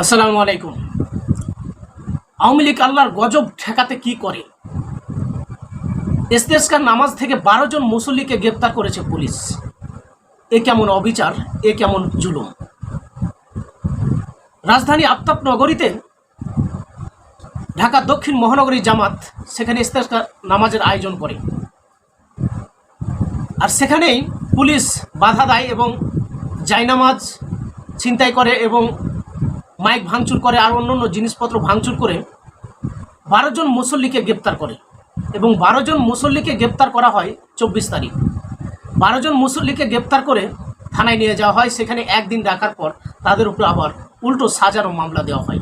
আসসালামু আলাইকুম। আওয়ামী লীগ আল্লাহর গজব ঠেকাতে কি করে? ইস্তেস্কার নামাজ থেকে বারো জন মুসল্লিকে গ্রেপ্তার করেছে পুলিশ। এ কেমন অবিচার, এ কেমন জুলুম? রাজধানী আফতাব নগরীতে ঢাকা দক্ষিণ মহানগরী জামাত সেখানে ইস্তেস্কার নামাজের আয়োজন করে। আর সেখানেই পুলিশ বাধা দেয় এবং জায়নামাজ ছিনতাই করে এবং মাইক ভাঙচুর করে আর অন্য অন্য জিনিসপত্র ভাঙচুর করে বারো জন মুসল্লিকে গ্রেপ্তার করে এবং বারো জন মুসল্লিকে গ্রেপ্তার করা হয় চব্বিশ তারিখ। বারো জন মুসল্লিকে গ্রেপ্তার করে থানায় নিয়ে যাওয়া হয়। সেখানে একদিন রাখার পর তাদের উপর আবার উল্টো সাজানো মামলা দেওয়া হয়।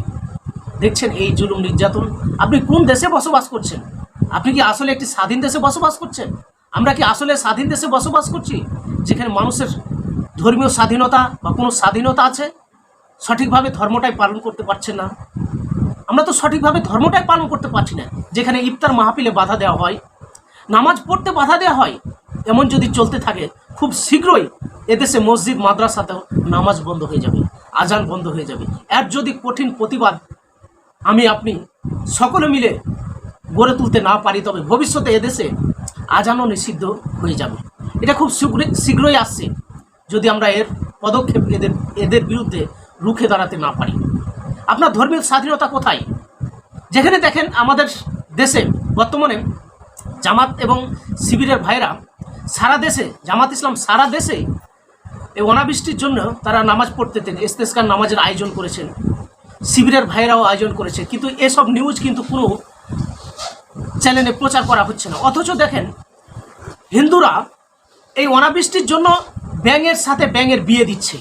দেখছেন এই জুলুম নির্যাতন। আপনি কোন দেশে বসবাস করছেন? আপনি কি আসলে একটি স্বাধীন দেশে বসবাস করছেন? আমরা কি আসলে স্বাধীন দেশে বসবাস করছি? যেখানে মানুষের ধর্মীয় স্বাধীনতা বা কোনো স্বাধীনতা আছে? সঠিকভাবে ধর্মটাই পালন করতে পারছেন না। আমরা তো সঠিকভাবে ধর্মটাই পালন করতে পারছি না। যেখানে ইফতার মাহফিলে বাধা দেওয়া হয়, নামাজ পড়তে বাধা দেওয়া হয়, এমন যদি চলতে থাকে, খুব শীঘ্রই এদেশে মসজিদ, মাদ্রাসাতেও নামাজ বন্ধ হয়ে যাবে, আজান বন্ধ হয়ে যাবে। এর যদি কঠিন প্রতিবাদ আমি, আপনি সকলে মিলে গড়ে তুলতে না পারি, তবে ভবিষ্যতে এদেশে আজানও নিষিদ্ধ হয়ে যাবে। এটা খুব শীঘ্রই আসছে। যদি আমরা এর পদক্ষেপ এদের এদের বিরুদ্ধে রুখে দাঁড়াতে না পারি। আপনার ধর্মীয় স্বাধীনতা কোথায়? যেখানে দেখেন আমাদের দেশে বর্তমানে জামাত এবং শিবিরের ভাইরা সারা দেশে, জামাত ইসলাম সারা দেশে এই অনাবৃষ্টির জন্য তারা নামাজ পড়তে তেন ইস্তেস্কার নামাজের আয়োজন করেছেন, শিবিরের ভাইরাও আয়োজন করেছে কিন্তু এসব নিউজ কিন্তু কোনো চ্যানেলে প্রচার করা হচ্ছে না। অথচ দেখেন, হিন্দুরা এই অনাবৃষ্টির জন্য ব্যাঙের সাথে ব্যাঙের বিয়ে দিচ্ছে।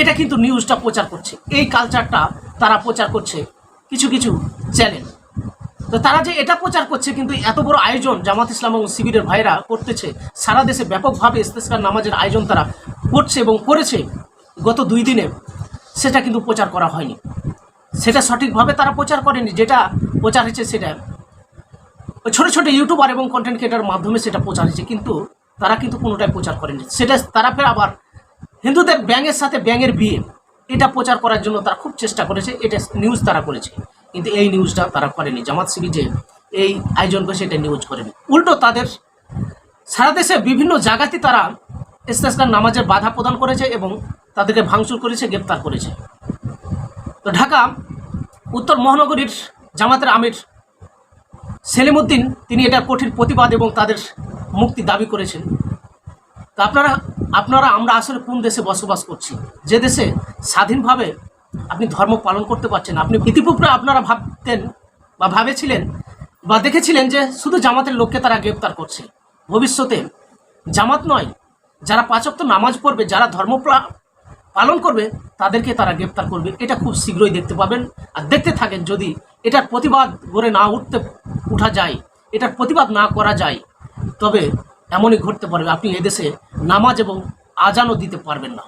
এটা কিন্তু নিউজটা প্রচার করছে। এই কালচারটা তারা প্রচার করছে। কিছু কিছু চ্যানেল তো তারা যে এটা প্রচার করছে, কিন্তু এত বড় আয়োজন জামাত ইসলাম এবং শিবিরের ভাইরা করতেছে, সারা দেশে ব্যাপকভাবে ইস্তেস্কার নামাজের আয়োজন তারা করছে এবং করেছে গত দুই দিনে, সেটা কিন্তু প্রচার করা হয়নি। সেটা সঠিকভাবে তারা প্রচার করেনি, যেটা প্রচার হয়েছে সেটা। ছোটো ছোটো ইউটিউবার এবং কন্টেন্ট ক্রিয়েটার মাধ্যমে সেটা প্রচার হয়েছে, কিন্তু তারা কিন্তু কোনোটাই প্রচার করেনি। সেটা তারা ফের আবার হিন্দুদের ব্যাঙের সাথে ব্যাঙের বিয়ে। এটা প্রচার করার জন্য তারা খুব চেষ্টা করেছে, এটা নিউজ তারা করেছে। কিন্তু এই নিউজটা তারা করেনি। জামাত যে এই আয়োজন করেছে, এটা নিউজ করেনি। উল্টো তাদের সারা দেশে বিভিন্ন জায়গাতে তারা ইস্তেস্কার নামাজের বাধা প্রদান করেছে এবং তাদেরকে ভাঙচুর করেছে, গ্রেপ্তার করেছে। তো ঢাকা, উত্তর মহানগরীর জামাতের আমির সেলিমুদ্দিন, তিনি এটার কঠিন প্রতিবাদ এবং তাদের মুক্তি দাবি করেছেন। তো আপনারা আপনারা, আমরা আসলে কোন দেশে বসবাস করছি? যে দেশে স্বাধীনভাবে আপনি ধর্ম পালন করতে পারছেন, আপনি ইতিপূর্বে আপনারা ভাবতেন বা ভাবেছিলেন বা দেখেছিলেন যে শুধু জামাতের লোককে তারা গ্রেপ্তার করছে। ভবিষ্যতে জামাত নয়, যারা পাঁচক্ত নামাজ পড়বে, যারা ধর্ম পালন করবে, তাদেরকে তারা গ্রেপ্তার করবে। এটা খুব শীঘ্রই দেখতে পাবেন। আর দেখতে থাকেন যদি এটার প্রতিবাদ গড়ে না উঠতে, উঠা যায়, এটার প্রতিবাদ না করা যায়, তবে এমনই ঘটতে পারবে। আপনি এদেশে নামাজ এবং আজানও দিতে পারবেন না।